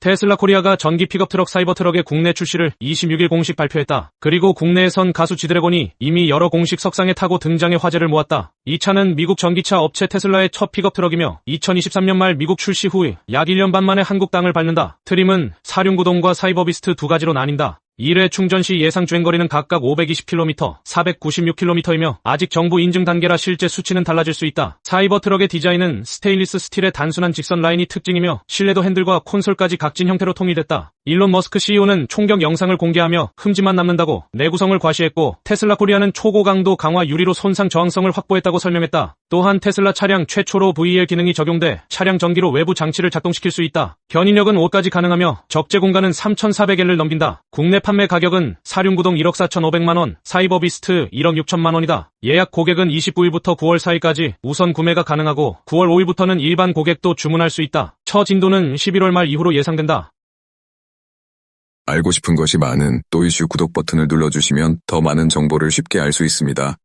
테슬라 코리아가 전기 픽업 트럭 사이버 트럭의 국내 출시를 26일 공식 발표했다. 그리고 국내에선 가수 지드래곤이 이미 여러 공식 석상에 타고 등장해 화제를 모았다. 이 차는 미국 전기차 업체 테슬라의 첫 픽업 트럭이며 2023년 말 미국 출시 후 약 1년 반 만에 한국 땅을 밟는다. 트림은 사륜구동과 사이버 비스트 두 가지로 나뉜다. 1회 충전 시 예상 주행거리는 각각 520km, 496km이며 아직 정부 인증 단계라 실제 수치는 달라질 수 있다. 사이버 트럭의 디자인은 스테인리스 스틸의 단순한 직선 라인이 특징이며 실내도 핸들과 콘솔까지 각진 형태로 통일됐다. 일론 머스크 CEO는 총격 영상을 공개하며 흠집만 남는다고 내구성을 과시했고 테슬라 코리아는 초고강도 강화 유리로 손상 저항성을 확보했다고 설명했다. 또한 테슬라 차량 최초로 VL 기능이 적용돼 차량 전기로 외부 장치를 작동시킬 수 있다. 견인력은 5까지 가능하며 적재 공간은 3,400L을 넘긴다. 국내 판매 가격은 사륜구동 1억 4,500만원, 사이버 비스트 1억 6천만원이다. 예약 고객은 29일부터 9월 4일까지 우선 구매가 가능하고 9월 5일부터는 일반 고객도 주문할 수 있다. 처 진도는 11월 말 이후로 예상된다. 알고 싶은 것이 많은 또 이슈 구독 버튼을 눌러주시면 더 많은 정보를 쉽게 알 수 있습니다.